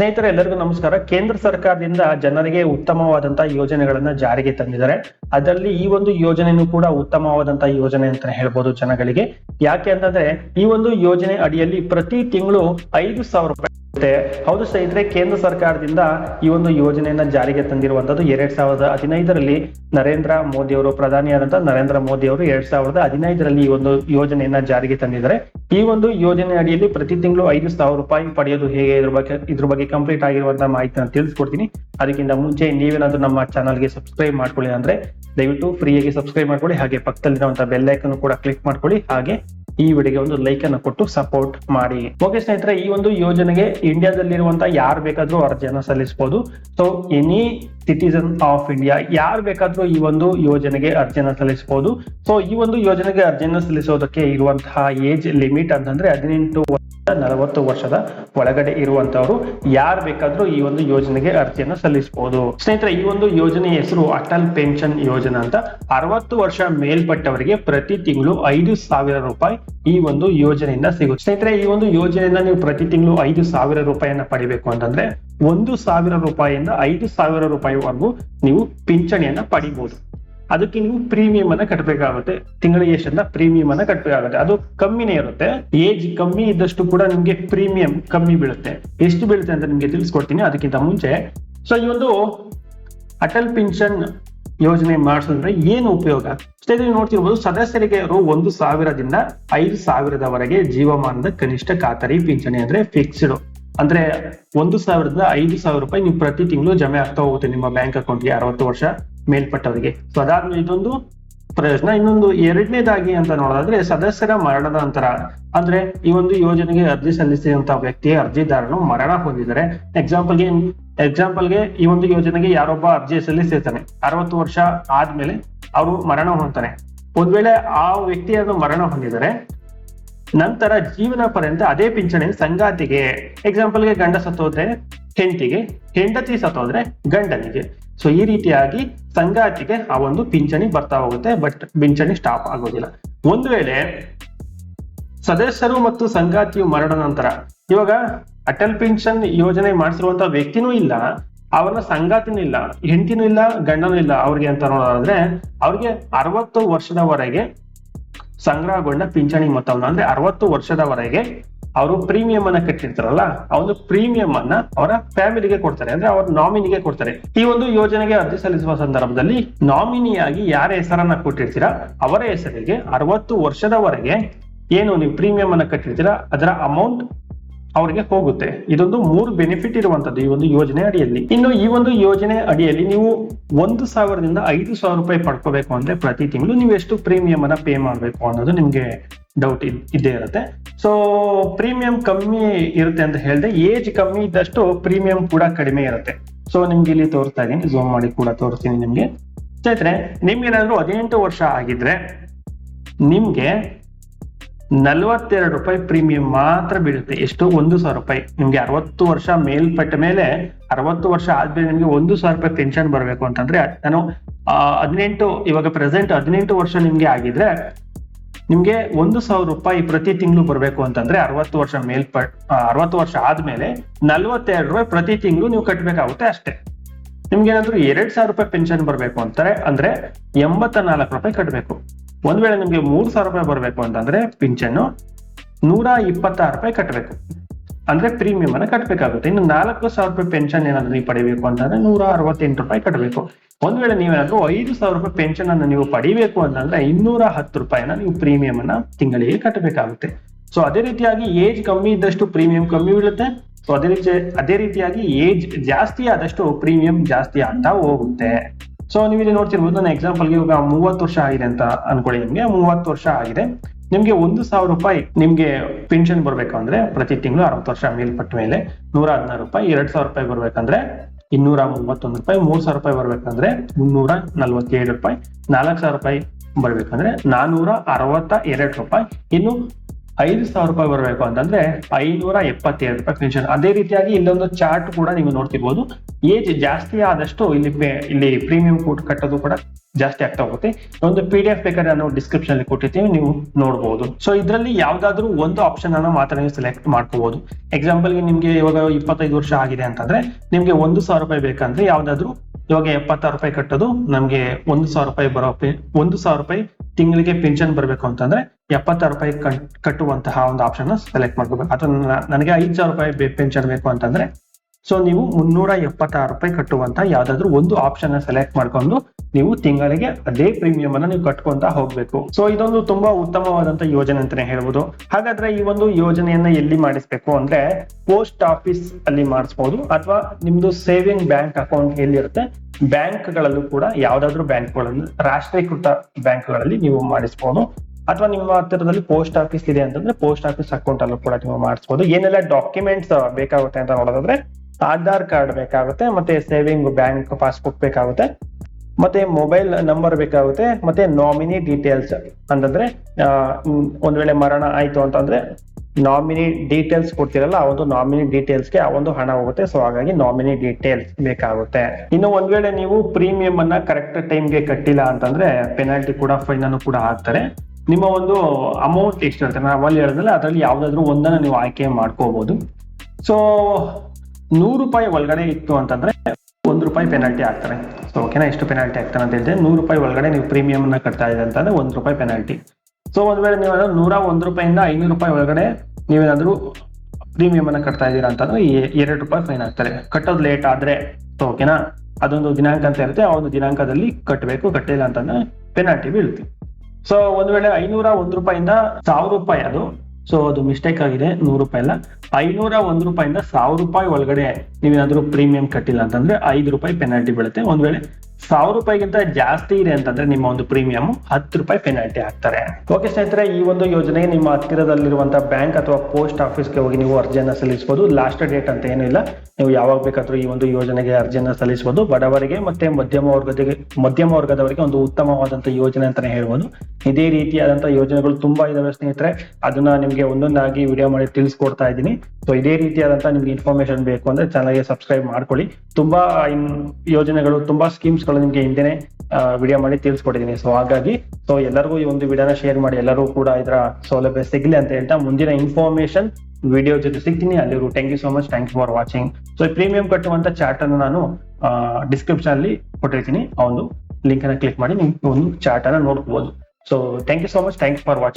ಸ್ನೇಹಿತರೆ, ಎಲ್ಲರಿಗೂ ನಮಸ್ಕಾರ ಕೇಂದ್ರ ಸರ್ಕಾರದಿಂದ ಜನರಿಗೆ ಉತ್ತಮವಾದಂತಹ ಯೋಜನೆಗಳನ್ನ ಜಾರಿಗೆ ತಂದಿದ್ದಾರೆ ಅದರಲ್ಲಿ ಈ ಒಂದು ಯೋಜನೆಯನ್ನು ಕೂಡ ಉತ್ತಮವಾದಂತಹ ಯೋಜನೆ ಅಂತ ಹೇಳ್ಬೋದು ಜನಗಳಿಗೆ ಯಾಕೆ ಅಂತಂದ್ರೆ, ಈ ಒಂದು ಯೋಜನೆ ಅಡಿಯಲ್ಲಿ ಪ್ರತಿ ತಿಂಗಳು ಐದು ಸಾವಿರ ರೂಪಾಯಿ. ಹೌದು ಸ್ನೇಹಿತರೆ ಕೇಂದ್ರ ಸರ್ಕಾರದಿಂದ ಈ ಒಂದು ಯೋಜನೆಯನ್ನ ಜಾರಿಗೆ ತಂದಿರುವಂತದ್ದು ಎರಡ್ ಸಾವಿರದ ಹದಿನೈದರಲ್ಲಿ ನರೇಂದ್ರ ಮೋದಿ ಅವರು ಪ್ರಧಾನಿಯಾದಂತಹ ನರೇಂದ್ರ ಮೋದಿ ಅವರು ಎರಡ್ ಸಾವಿರದ ಹದಿನೈದರಲ್ಲಿ ಈ ಒಂದು ಯೋಜನೆಯನ್ನ ಜಾರಿಗೆ ತಂದಿದ್ದಾರೆ. ಈ ಒಂದು ಯೋಜನೆ ಅಡಿಯಲ್ಲಿ ಪ್ರತಿ ತಿಂಗಳು ಐದು ಸಾವಿರ ರೂಪಾಯಿ ಪಡೆಯೋದು ಹೇಗೆ, ಇದ್ರ ಬಗ್ಗೆ ಇದ್ರ ಬಗ್ಗೆ ಕಂಪ್ಲೀಟ್ ಆಗಿರುವಂತಹ ಮಾಹಿತಿಯನ್ನು ತಿಳಿಸ್ಕೊಡ್ತೀನಿ. ಅದಕ್ಕಿಂತ ಮುಂಚೆ ನೀವೇನಾದ್ರೂ ನಮ್ಮ ಚಾನಲ್ಗೆ ಸಬ್ಸ್ಕ್ರೈಬ್ ಮಾಡ್ಕೊಳ್ಳಿ ಅಂದ್ರೆ ದಯವಿಟ್ಟು ಫ್ರೀಯಾಗಿ ಸಬ್ಸ್ಕ್ರೈಬ್ ಮಾಡ್ಕೊಳ್ಳಿ. ಹಾಗೆ ಪಕ್ಕದಲ್ಲಿರುವಂತಹ ಬೆಲ್ ಐಕನ್ ಕೂಡ ಕ್ಲಿಕ್ ಮಾಡ್ಕೊಳ್ಳಿ. ಹಾಗೆ ಈ ವಿಡಿಯೋಗೆ ಒಂದು ಲೈಕ್ ಅನ್ನು ಕೊಟ್ಟು ಸಪೋರ್ಟ್ ಮಾಡಿ. ಓಕೆ ಸ್ನೇಹಿತರೆ, ಈ ಒಂದು ಯೋಜನೆಗೆ ಇಂಡಿಯಾದಲ್ಲಿರುವಂತಹ ಯಾರು ಬೇಕಾದ್ರೂ ಅರ್ಜಿಯನ್ನು ಸಲ್ಲಿಸಬಹುದು so any citizen of India ಯಾರು ಬೇಕಾದ್ರೂ ಈ ಒಂದು ಯೋಜನೆಗೆ ಅರ್ಜಿಯನ್ನ ಸಲ್ಲಿಸಬಹುದು ಸೊ ಈ ಒಂದು ಯೋಜನೆಗೆ ಅರ್ಜಿಯನ್ನ ಸಲ್ಲಿಸೋದಕ್ಕೆ ಇರುವಂತಹ ಏಜ್ ಲಿಮಿಟ್ ಅಂತಂದ್ರೆ ಹದಿನೆಂಟು ನಲವತ್ತು ವರ್ಷದ ಒಳಗಡೆ ಇರುವಂತವರು ಯಾರು ಬೇಕಾದ್ರೂ ಈ ಒಂದು ಯೋಜನೆಗೆ ಅರ್ಜಿಯನ್ನ ಸಲ್ಲಿಸಬಹುದು ಸ್ನೇಹಿತರೆ, ಈ ಒಂದು ಯೋಜನೆಯ ಹೆಸರು ಅಟಲ್ ಪೆನ್ಷನ್ ಯೋಜನಾ ಅಂತ. ಅರವತ್ತು ವರ್ಷ ಮೇಲ್ಪಟ್ಟವರಿಗೆ ಪ್ರತಿ ತಿಂಗಳು ಐದು ಸಾವಿರ ರೂಪಾಯಿ ಈ ಒಂದು ಯೋಜನೆಯಿಂದ ಸಿಗುತ್ತೆ. ಸ್ನೇಹಿತರೆ, ಈ ಒಂದು ಯೋಜನೆಯಿಂದ ನೀವು ಪ್ರತಿ ತಿಂಗಳು ಐದು ಸಾವಿರ ರೂಪಾಯಿಯನ್ನ ಪಡಿಬೇಕು ಅಂತಂದ್ರೆ ಒಂದು ಸಾವಿರ ರೂಪಾಯಿಯಿಂದ ಐದು ಸಾವಿರ ರೂಪಾಯಿವರೆಗೂ ನೀವು ಪಿಂಚಣಿಯನ್ನ ಪಡಿಬಹುದು ಅದಕ್ಕೆ ನೀವು ಪ್ರೀಮಿಯಂ ಅನ್ನ ಕಟ್ಟಬೇಕಾಗುತ್ತೆ ತಿಂಗಳಿಗೆ ಎಷ್ಟಂತ ಪ್ರೀಮಿಯಂ ಅನ್ನ ಕಟ್ಟಬೇಕಾಗುತ್ತೆ ಅದು ಕಮ್ಮಿನೇ ಇರುತ್ತೆ. ಏಜ್ ಕಮ್ಮಿ ಇದ್ದಷ್ಟು ಕೂಡ ನಿಮ್ಗೆ ಪ್ರೀಮಿಯಂ ಕಮ್ಮಿ ಬೀಳುತ್ತೆ. ಎಷ್ಟು ಬೀಳುತ್ತೆ ಅಂತ ನಿಮ್ಗೆ ತಿಳಿಸ್ಕೊಡ್ತೀನಿ ಅದಕ್ಕಿಂತ ಮುಂಚೆ. ಸೊ ಈ ಒಂದು ಅಟಲ್ ಪಿನ್ಷನ್ ಯೋಜನೆ ಮಾಡಿಸಿದ್ರೆ ಏನು ಉಪಯೋಗ? ಸ್ನೇಹಿತರೆ, ನೋಡ್ತಿರ್ಬೋದು ಸದಸ್ಯರಿಗೆ ರು ಒಂದು ಸಾವಿರದಿಂದ ಐದು ಸಾವಿರದವರೆಗೆ ಜೀವಮಾನದ ಕನಿಷ್ಠ ಖಾತರಿ ಪಿಂಚಣಿ ಅಂದ್ರೆ ಫಿಕ್ಸ್ಡ್ ಅಂದ್ರೆ ಒಂದು ಸಾವಿರದ ಐದು ಸಾವಿರ ರೂಪಾಯಿ ನೀವು ಪ್ರತಿ ತಿಂಗಳು ಜಮೆ ಆಗ್ತಾ ಹೋಗುತ್ತೆ ನಿಮ್ಮ ಬ್ಯಾಂಕ್ ಅಕೌಂಟ್ಗೆ ಅರವತ್ತು ವರ್ಷ ಮೇಲ್ಪಟ್ಟವರಿಗೆ. ಸೊ ಅದಾದ್ಮೇಲೆ ಇದೊಂದು ಪ್ರಯೋಜನ. ಇನ್ನೊಂದು ಎರಡನೇದಾಗಿ ಅಂತ ನೋಡೋದಾದ್ರೆ ಸದಸ್ಯರ ಮರಣದ ನಂತರ. ಅಂದ್ರೆ ಈ ಒಂದು ಯೋಜನೆಗೆ ಅರ್ಜಿ ಸಲ್ಲಿಸಿದಂತ ವ್ಯಕ್ತಿಯ ಅರ್ಜಿದಾರನು ಮರಣ ಹೊಂದಿದರೆ. ಎಕ್ಸಾಂಪಲ್ಗೆ ಎಕ್ಸಾಂಪಲ್ಗೆ ಈ ಒಂದು ಯೋಜನೆಗೆ ಯಾರೊಬ್ಬ ಅರ್ಜಿ ಸಲ್ಲಿಸಿರ್ತಾನೆ. ಅರವತ್ತು ವರ್ಷ ಆದ್ಮೇಲೆ ಅವರು ಮರಣ ಹೊಂದ್ತಾನೆ. ಒಂದ್ ವೇಳೆ ಆ ವ್ಯಕ್ತಿಯನ್ನು ಮರಣ ಹೊಂದಿದರೆ ನಂತರ ಜೀವನ ಪರ್ಯಂತ ಅದೇ ಪಿಂಚಣಿ ಸಂಗಾತಿಗೆ. ಎಕ್ಸಾಂಪಲ್ಗೆ ಗಂಡ ಸತ್ತೋದ್ರೆ ಹೆಂಡತಿಗೆ, ಹೆಂಡತಿ ಸತ್ತೋದ್ರೆ ಗಂಡನಿಗೆ. ಸೊ ಈ ರೀತಿಯಾಗಿ ಸಂಗಾತಿಗೆ ಆ ಒಂದು ಪಿಂಚಣಿ ಬರ್ತಾ ಹೋಗುತ್ತೆ ಬಟ್ ಪಿಂಚಣಿ ಸ್ಟಾಪ್ ಆಗೋದಿಲ್ಲ. ಒಂದು ವೇಳೆ ಸದಸ್ಯರು ಮತ್ತು ಸಂಗಾತಿಯು ಮರಣ ನಂತರ, ಇವಾಗ ಅಟಲ್ ಪಿಂಚನ್ ಯೋಜನೆ ಮಾಡಿಸಿರುವಂತ ವ್ಯಕ್ತಿನೂ ಇಲ್ಲ ಅವನ ಸಂಗಾತಿನೂ ಇಲ್ಲ, ಹೆಂಡತಿನೂ ಇಲ್ಲ, ಗಂಡನೂ ಇಲ್ಲ, ಅವ್ರಿಗೆ ಅಂತ ನೋಡೋದಾದ್ರೆ ಅವ್ರಿಗೆ ಅರವತ್ತು ವರ್ಷದವರೆಗೆ ಸಂಗ್ರಹಗೊಂಡ ಪಿಂಚಣಿ ಮೊತ್ತವನ್ನು, ಅಂದ್ರೆ ಅರವತ್ತು ವರ್ಷದವರೆಗೆ ಅವರು ಪ್ರೀಮಿಯಂ ಅನ್ನ ಕಟ್ಟಿರ್ತಾರಲ್ಲ ಆ ಒಂದು ಪ್ರೀಮಿಯಂ ಅನ್ನ ಅವರ ಫ್ಯಾಮಿಲಿಗೆ ಕೊಡ್ತಾರೆ, ಅಂದ್ರೆ ಅವರ ನಾಮಿನಿಗೆ ಕೊಡ್ತಾರೆ. ಈ ಒಂದು ಯೋಜನೆಗೆ ಅರ್ಜಿ ಸಲ್ಲಿಸುವ ಸಂದರ್ಭದಲ್ಲಿ ನಾಮಿನಿಯಾಗಿ ಯಾರ ಹೆಸರನ್ನ ಕೊಟ್ಟಿರ್ತೀರಾ, ಅವರ ಹೆಸರಿಗೆ ಅರವತ್ತು ವರ್ಷದವರೆಗೆ ಏನು ನೀವು ಪ್ರೀಮಿಯಂ ಅನ್ನ ಕಟ್ಟಿರ್ತೀರಾ, ಅದರ ಅಮೌಂಟ್ ಅವರಿಗೆ ಹೋಗುತ್ತೆ. ಇದೊಂದು ಮೂರು ಬೆನಿಫಿಟ್ ಇರುವಂತದ್ದು ಈ ಒಂದು ಯೋಜನೆ ಅಡಿಯಲ್ಲಿ. ಇನ್ನು ಈ ಒಂದು ಯೋಜನೆ ಅಡಿಯಲ್ಲಿ ನೀವು ಒಂದು ಸಾವಿರದಿಂದ ಐದು ಸಾವಿರ ರೂಪಾಯಿ ಪಡ್ಕೋಬೇಕು ಅಂದ್ರೆ ಪ್ರತಿ ತಿಂಗಳು ನೀವು ಎಷ್ಟು ಪ್ರೀಮಿಯಂ ಅನ್ನ ಪೇ ಮಾಡಬೇಕು ಅನ್ನೋದು ನಿಮ್ಗೆ ಡೌಟ್ ಇದ್ದೇ ಇರುತ್ತೆ. ಸೊ ಪ್ರೀಮಿಯಂ ಕಮ್ಮಿ ಇರುತ್ತೆ ಅಂತ ಹೇಳಿದೆ ಏಜ್ ಕಮ್ಮಿ ಇದ್ದಷ್ಟು ಪ್ರೀಮಿಯಂ ಕೂಡ ಕಡಿಮೆ ಇರುತ್ತೆ. ಸೊ ನಿಮ್ಗೆ ಇಲ್ಲಿ ತೋರಿಸ್ತಾ ಇದೀನಿ ಝೂಮ್ ಮಾಡಿ ಕೂಡ ತೋರಿಸ್ತೀನಿ ನಿಮ್ಗೆ. ಸ್ನೇಹಿತರೆ ನಿಮ್ಗೆ ಏನಾದ್ರು ಹದಿನೆಂಟು ವರ್ಷ ಆಗಿದ್ರೆ ನಿಮ್ಗೆ ನಲ್ವತ್ತೆರಡು ರೂಪಾಯಿ ಪ್ರೀಮಿಯಂ ಮಾತ್ರ ಬೀಳುತ್ತೆ. ಎಷ್ಟು ಒಂದು ಸಾವಿರ ರೂಪಾಯಿ. ನಿಮ್ಗೆ ಅರವತ್ತು ವರ್ಷ ಮೇಲ್ಪಟ್ಟ ಮೇಲೆ ಅರವತ್ತು ವರ್ಷ ಆದ್ಮೇಲೆ ನಿಮ್ಗೆ ಒಂದು ಸಾವಿರ ರೂಪಾಯಿ ಪೆನ್ಷನ್ ಬರಬೇಕು ಅಂತಂದ್ರೆ, ನಾನು ಹದಿನೆಂಟು, ಇವಾಗ ಪ್ರೆಸೆಂಟ್ ಹದಿನೆಂಟು ವರ್ಷ ನಿಮ್ಗೆ ಆಗಿದ್ರೆ, ನಿಮ್ಗೆ ಒಂದು ಸಾವಿರ ರೂಪಾಯಿ ಪ್ರತಿ ತಿಂಗಳು ಬರಬೇಕು ಅಂತಂದ್ರೆ, ಅರವತ್ತು ವರ್ಷ ಮೇಲ್ಪಟ್ ಅರವತ್ತು ವರ್ಷ ಆದ್ಮೇಲೆ ನಲ್ವತ್ತೆರಡು ರೂಪಾಯಿ ಪ್ರತಿ ತಿಂಗಳು ನೀವು ಕಟ್ಟಬೇಕಾಗುತ್ತೆ ಅಷ್ಟೇ. ನಿಮ್ಗೆ ಏನಾದ್ರು ಎರಡ್ ಸಾವಿರ ರೂಪಾಯಿ ಪೆನ್ಷನ್ ಬರಬೇಕು ಅಂತಾರೆ, ಅಂದ್ರೆ ಎಂಬತ್ತ ನಾಲ್ಕು ರೂಪಾಯಿ ಕಟ್ಟಬೇಕು ಒಂದ್ ವೇಳೆ ನಿಮ್ಗೆ ಮೂರ್ ಸಾವಿರ ರೂಪಾಯಿ ಬರಬೇಕು ಅಂತಂದ್ರೆ ಪಿಂಚನ್ನು ನೂರ ಇಪ್ಪತ್ತಾರು ರೂಪಾಯಿ ಕಟ್ಟಬೇಕು ಅಂದ್ರೆ ಪ್ರೀಮಿಯಂ ಅನ್ನ ಕಟ್ಟಬೇಕಾಗುತ್ತೆ ಇನ್ನು ನಾಲ್ಕು ಸಾವಿರ ರೂಪಾಯಿ ಪೆನ್ಷನ್ ಏನಾದ್ರು ನೀವು ಪಡಿಬೇಕು ಅಂತಂದ್ರೆ ನೂರ ಅರವತ್ತೆಂಟು ರೂಪಾಯಿ ಕಟ್ಟಬೇಕು ಒಂದ್ ವೇಳೆ ನೀವೇನಾದ್ರೂ ಐದು ಸಾವಿರ ರೂಪಾಯಿ ಪೆನ್ಷನ್ ಅನ್ನು ನೀವು ಪಡಿಬೇಕು ಅಂತಂದ್ರೆ ಇನ್ನೂರ ಹತ್ತು ರೂಪಾಯಿನ ನೀವು ಪ್ರೀಮಿಯಂ ಅನ್ನ ತಿಂಗಳಿಗೆ ಕಟ್ಟಬೇಕಾಗುತ್ತೆ ಸೊ ಅದೇ ರೀತಿಯಾಗಿ ಏಜ್ ಕಮ್ಮಿ ಇದ್ದಷ್ಟು ಪ್ರೀಮಿಯಂ ಕಮ್ಮಿ ಬೀಳುತ್ತೆ. ಸೊ ಅದೇ ರೀತಿ, ಅದೇ ರೀತಿಯಾಗಿ ಏಜ್ ಜಾಸ್ತಿ ಆದಷ್ಟು ಪ್ರೀಮಿಯಂ ಜಾಸ್ತಿ ಆಗ್ತಾ ಹೋಗುತ್ತೆ. ಸೊ ನೀವು ಇಲ್ಲಿ ನೋಡ್ತಿರ್ಬೋದು, ನನ್ನ ಎಕ್ಸಾಂಪಲ್ಗೆ ಇವಾಗ ಮೂವತ್ತು ವರ್ಷ ಆಗಿದೆ ಅಂತ ಅನ್ಕೊಳ್ಳಿ. ನಿಮ್ಗೆ ಮೂವತ್ತು ವರ್ಷ ಆಗಿದೆ. ನಿಮ್ಗೆ ಒಂದು ಸಾವಿರ ರೂಪಾಯಿ ನಿಮ್ಗೆ ಪೆನ್ಷನ್ ಬರ್ಬೇಕು ಅಂದ್ರೆ ಪ್ರತಿ ತಿಂಗಳು ಅರವತ್ತು ವರ್ಷ ಮೇಲ್ಪಟ್ಟ ಮೇಲೆ ನೂರ ಹದಿನಾರು ರೂಪಾಯಿ, ಎರಡ್ ಸಾವಿರ ರೂಪಾಯಿ ಬರ್ಬೇಕಂದ್ರೆ ಇನ್ನೂರ ಮೂವತ್ತೊಂದು ರೂಪಾಯಿ, ಮೂರ್ ಸಾವಿರ ರೂಪಾಯಿ ಬರ್ಬೇಕಂದ್ರೆ ಮುನ್ನೂರ ನಲ್ವತ್ತೇಳು ರೂಪಾಯಿ, ನಾಲ್ಕು ಸಾವಿರ ರೂಪಾಯಿ ಬರ್ಬೇಕಂದ್ರೆ ನಾನೂರ ಅರವತ್ತ ಎರಡು ರೂಪಾಯಿ. ಇನ್ನು ಐದು ಸಾವಿರ ರೂಪಾಯಿ ಬರಬೇಕು ಅಂತಂದ್ರೆ ಐನೂರ ಎಪ್ಪತ್ತೇಳು ರೂಪಾಯಿ ಪೆನ್ಷನ್ ಅದೇ ರೀತಿಯಾಗಿ ಇಲ್ಲೊಂದು ಚಾರ್ಟ್ ಕೂಡ ನೀವು ನೋಡ್ತಿರ್ಬೋದು. ಏಜ್ ಜಾಸ್ತಿ ಆದಷ್ಟು ಇಲ್ಲಿ ಇಲ್ಲಿ ಪ್ರೀಮಿಯಂ ಕಟ್ಟೋದು ಕೂಡ ಜಾಸ್ತಿ ಆಗ್ತಾ ಹೋಗುತ್ತೆ. ಒಂದು ಪಿ ಡಿ ಎಫ್ ಬೇಕಾದ್ರೆ ನಾನು ಡಿಸ್ಕ್ರಿಪ್ಷನ್ ಅಲ್ಲಿ ಕೊಟ್ಟಿರ್ತೀವಿ, ನೀವು ನೋಡಬಹುದು ಸೊ ಇದರಲ್ಲಿ ಯಾವ್ದಾದ್ರು ಒಂದು ಆಪ್ಷನ್ ಅನ್ನ ಮಾತ್ರ ನೀವು ಸೆಲೆಕ್ಟ್ ಮಾಡ್ಕೋಬಹುದು ಎಕ್ಸಾಂಪಲ್ಗೆ ನಿಮ್ಗೆ ಇವಾಗ ಇಪ್ಪತ್ತೈದು ವರ್ಷ ಆಗಿದೆ ಅಂತಂದ್ರೆ, ನಿಮ್ಗೆ ಒಂದು ಸಾವಿರ ರೂಪಾಯಿ ಬೇಕಂದ್ರೆ ಯಾವ್ದಾದ್ರು ಇವಾಗ ಎಪ್ಪತ್ತಾರು ರೂಪಾಯಿ ಕಟ್ಟೋದು, ನಮ್ಗೆ ಒಂದು ಸಾವಿರ ರೂಪಾಯಿ ಬರೋ, ಒಂದು ಸಾವಿರ ರೂಪಾಯಿ ತಿಂಗಳಿಗೆ ಪೆನ್ಷನ್ ಬರಬೇಕು ಅಂತಂದ್ರೆ ಎಪ್ಪತ್ತಾರು ರೂಪಾಯಿ ಕಟ್- ಕಟ್ಟುವಂತಹ ಒಂದು ಆಪ್ಷನ್ ಸೆಲೆಕ್ಟ್ ಮಾಡ್ಕೋಬೇಕು. ಅಥವಾ ನನಗೆ ಐದು ಸಾವಿರ ರೂಪಾಯಿ ಪೆನ್ಷನ್ ಬೇಕು ಅಂತಂದ್ರೆ ಸೊ ನೀವು ಮುನ್ನೂರ ಎಪ್ಪತ್ತಾರು ರೂಪಾಯಿ ಕಟ್ಟುವಂತ ಯಾವ್ದಾದ್ರು ಒಂದು ಆಪ್ಷನ್ ಸೆಲೆಕ್ಟ್ ಮಾಡ್ಕೊಂಡು ನೀವು ತಿಂಗಳಿಗೆ ಅದೇ ಪ್ರೀಮಿಯಂ ಅನ್ನ ನೀವು ಕಟ್ಕೊಂತ ಹೋಗ್ಬೇಕು. ಸೊ ಇದೊಂದು ತುಂಬಾ ಉತ್ತಮವಾದಂತ ಯೋಜನೆ ಅಂತಾನೆ ಹೇಳ್ಬೋದು. ಹಾಗಾದ್ರೆ ಈ ಒಂದು ಯೋಜನೆಯನ್ನ ಎಲ್ಲಿ ಮಾಡಿಸ್ಬೇಕು ಅಂದ್ರೆ ಪೋಸ್ಟ್ ಆಫೀಸ್ ಅಲ್ಲಿ ಮಾಡಿಸ್ಬೋದು ಅಥವಾ ನಿಮ್ದು ಸೇವಿಂಗ್ ಬ್ಯಾಂಕ್ ಅಕೌಂಟ್ ಎಲ್ಲಿರುತ್ತೆ? ಬ್ಯಾಂಕ್ಗಳಲ್ಲೂ ಕೂಡ ಯಾವ್ದಾದ್ರು ಬ್ಯಾಂಕ್ಗಳಲ್ಲಿ ರಾಷ್ಟ್ರೀಕೃತ ಬ್ಯಾಂಕ್ಗಳಲ್ಲಿ ನೀವು ಮಾಡಿಸ್ಬೋದು. ಅಥವಾ ನಿಮ್ಮ ಹತ್ತಿರದಲ್ಲಿ ಪೋಸ್ಟ್ ಆಫೀಸ್ ಇದೆ ಅಂತಂದ್ರೆ ಪೋಸ್ಟ್ ಆಫೀಸ್ ಅಕೌಂಟ್ ಅಲ್ಲೂ ಕೂಡ ನೀವು ಮಾಡಿಸ್ಬೋದು. ಏನೆಲ್ಲ ಡಾಕ್ಯುಮೆಂಟ್ಸ್ ಬೇಕಾಗುತ್ತೆ ಅಂತ ನೋಡೋದಾದ್ರೆ ಆಧಾರ್ ಕಾರ್ಡ್ ಬೇಕಾಗುತ್ತೆ, ಮತ್ತೆ ಸೇವಿಂಗ್ ಬ್ಯಾಂಕ್ ಪಾಸ್ಬುಕ್ ಬೇಕಾಗುತ್ತೆ, ಮತ್ತೆ ಮೊಬೈಲ್ ನಂಬರ್ ಬೇಕಾಗುತ್ತೆ, ಮತ್ತೆ ನಾಮಿನಿ ಡೀಟೇಲ್ಸ್ ಅಂತಂದ್ರೆ ಒಂದ್ ವೇಳೆ ಮರಣ ಆಯ್ತು ಅಂತಂದ್ರೆ ನಾಮಿನಿ ಡೀಟೇಲ್ಸ್ ಕೊಡ್ತಿರಲ್ಲ ಆ ಒಂದು ನಾಮಿನಿ ಡೀಟೇಲ್ಸ್ಗೆ ಆ ಒಂದು ಹಣ ಹೋಗುತ್ತೆ ಸೊ ಹಾಗಾಗಿ ನಾಮಿನಿ ಡೀಟೇಲ್ಸ್ ಬೇಕಾಗುತ್ತೆ. ಇನ್ನು ಒಂದ್ ವೇಳೆ ನೀವು ಪ್ರೀಮಿಯಂ ಅನ್ನ ಕರೆಕ್ಟ್ ಟೈಮ್ಗೆ ಕಟ್ಟಿಲ್ಲ ಅಂತಂದ್ರೆ ಪೆನಾಲ್ಟಿ ಕೂಡ ಫೈನ್ ಅನ್ನು ಕೂಡ ಹಾಕ್ತಾರೆ. ನಿಮ್ಮ ಒಂದು ಅಮೌಂಟ್ ಎಷ್ಟಿರುತ್ತೆ ನಾವು ಅಲ್ಲಿ ಹೇಳಿದ್ರೆ ಅದರಲ್ಲಿ ಯಾವ್ದಾದ್ರು ಒಂದನ್ನ ನೀವು ಆಯ್ಕೆ ಮಾಡ್ಕೋಬಹುದು ಸೊ ನೂರು ರೂಪಾಯಿ ಒಳಗಡೆ ಇತ್ತು ಅಂತಂದ್ರೆ ಒಂದು ರೂಪಾಯಿ ಪೆನಾಲ್ಟಿ ಹಾಕ್ತಾರೆ ಸೊ ಓಕೆನಾ ಎಷ್ಟು ಪೆನಾಲ್ಟಿ ಹಾಕ್ತಾರೆ ಅಂತ ಹೇಳಿದ್ರೆ ನೂರು ರೂಪಾಯಿ ಒಳಗಡೆ ನೀವು ಪ್ರೀಮಿಯಂ ಅನ್ನ ಕಟ್ತಾ ಇದೆ ಅಂತಂದ್ರೆ ಒಂದು ರೂಪಾಯಿ ಪೆನಾಲ್ಟಿ ಸೊ ಒಂದ್ ವೇಳೆ ನೀವು ನೂರ ಒಂದು ರೂಪಾಯಿಂದ ಐನೂರು ರೂಪಾಯಿ ಒಳಗಡೆ ನೀವೇನಾದ್ರೂ ಪ್ರೀಮಿಯಂ ಅನ್ನ ಕಟ್ತಾ ಇದ್ದೀರಾ ಅಂತಂದ್ರೆ ಎರಡು ರೂಪಾಯಿ ಫೈನ್ ಹಾಕ್ತಾರೆ ಕಟ್ಟೋದು ಲೇಟ್ ಆದ್ರೆ ಸೊ ಓಕೆನಾ ಅದೊಂದು ದಿನಾಂಕ ಅಂತ ಇರುತ್ತೆ, ಆ ಒಂದು ದಿನಾಂಕದಲ್ಲಿ ಕಟ್ಟಬೇಕು, ಕಟ್ಟಿಲ್ಲ ಅಂತಂದ್ರೆ ಪೆನಾಲ್ಟಿ ಬೀಳುತ್ತೆ. ಸೊ ಒಂದ್ ವೇಳೆ ಐನೂರ ಒಂದ್ ರೂಪಾಯಿಂದ ಸಾವಿರ ರೂಪಾಯಿ ಅದು ಸೊ ಅದು ಮಿಸ್ಟೇಕ್ ಆಗಿದೆ, ನೂರು ರೂಪಾಯಿ ಅಲ್ಲ. ಐನೂರ ಒಂದು ರೂಪಾಯಿಂದ ಸಾವಿರ ರೂಪಾಯಿ ಒಳಗಡೆ ನೀವೇನಾದ್ರೂ ಪ್ರೀಮಿಯಂ ಕಟ್ಟಿಲ್ಲ ಅಂತಂದ್ರೆ ಐದು ರೂಪಾಯಿ ಪೆನಾಲ್ಟಿ ಬೀಳುತ್ತೆ. ಒಂದ್ ವೇಳೆ ಸಾವಿರ ರೂಪಾಯಿಗಿಂತ ಜಾಸ್ತಿ ಇದೆ ಅಂತಂದ್ರೆ ನಿಮ್ಮ ಒಂದು ಪ್ರೀಮಿಯಂ ಹತ್ತು ರೂಪಾಯಿ ಪೆನಾಲ್ಟಿ ಹಾಕ್ತಾರೆ. ಓಕೆ ಸ್ನೇಹಿತರೆ, ಈ ಒಂದು ಯೋಜನೆ ನಿಮ್ಮ ಹತ್ತಿರದಲ್ಲಿರುವಂತಹ ಬ್ಯಾಂಕ್ ಅಥವಾ ಪೋಸ್ಟ್ ಆಫೀಸ್ಗೆ ಹೋಗಿ ನೀವು ಅರ್ಜಿಯನ್ನು ಸಲ್ಲಿಸಬಹುದು. ಲಾಸ್ಟ್ ಡೇಟ್ ಅಂತ ಏನಿಲ್ಲ ನೀವು ಯಾವಾಗ ಬೇಕಾದರೂ ಈ ಒಂದು ಯೋಜನೆಗೆ ಅರ್ಜಿಯನ್ನ ಸಲ್ಲಿಸಬಹುದು. ಬಡವರಿಗೆ ಮತ್ತೆ ಮಧ್ಯಮ ವರ್ಗದಿಗೆ, ಮಧ್ಯಮ ವರ್ಗದವರಿಗೆ ಒಂದು ಉತ್ತಮವಾದಂತಹ ಯೋಜನೆ ಅಂತಾನೆ ಹೇಳ್ಬೋದು. ಇದೇ ರೀತಿಯಾದಂತಹ ಯೋಜನೆಗಳು ತುಂಬಾ ಇದಾವೆ ಸ್ನೇಹಿತರೆ. ಅದನ್ನ ನಿಮಗೆ ಒಂದೊಂದಾಗಿ ವಿಡಿಯೋ ಮಾಡಿ ತಿಳಿಸ್ಕೊಡ್ತಾ ಇದ್ದೀನಿ. ಸೊ ಇದೇ ರೀತಿಯಾದಂತಹ ನಿಮ್ಗೆ ಇನ್ಫಾರ್ಮೇಶನ್ ಬೇಕು ಅಂದ್ರೆ ಚಾನಲ್ಗೆ ಸಬ್ಸ್ಕ್ರೈಬ್ ಮಾಡ್ಕೊಳ್ಳಿ. ತುಂಬಾ ಯೋಜನೆಗಳು, ತುಂಬಾ ಸ್ಕೀಮ್ಸ್ಗಳು ನಿಮ್ಗೆ ಹಿಂದೆನೆ ವಿಡಿಯೋ ಮಾಡಿ ತಿಳಿಸ್ಕೊಟ್ಟಿದ್ದೀನಿ ಸೊ ಹಾಗಾಗಿ ಸೊ ಎಲ್ಲರಿಗೂ ಈ ಒಂದು ವಿಡಿಯೋನ ಶೇರ್ ಮಾಡಿ, ಎಲ್ಲರೂ ಕೂಡ ಇದರ ಸೌಲಭ್ಯ ಸಿಗ್ಲಿ ಅಂತ ಹೇಳ್ತಾ ಮುಂದಿನ ಇನ್ಫಾರ್ಮೇಶನ್ ವಿಡಿಯೋ ಜೊತೆ ಸಿಗ್ತೀನಿ. ಅಲ್ಲಿರು thank you so much thanks for watching so ಈ ಪ್ರೀಮಿಯಂ ಕಟ್ಟುವಂತ ಚಾರ್ಟ್ ಅನ್ನು ನಾನು ಡಿಸ್ಕ್ರಿಪ್ಷನ್ ಅಲ್ಲಿ ಕೊಟ್ಟಿರ್ತೀನಿ. ಆ ಒಂದು ಲಿಂಕ್ ಅನ್ನ ಕ್ಲಿಕ್ ಮಾಡಿ ನೀವು ಒಂದು ಚಾರ್ಟ್ ಅನ್ನ ನೋಡ್ಬೋದು. So thank you so much thanks for watching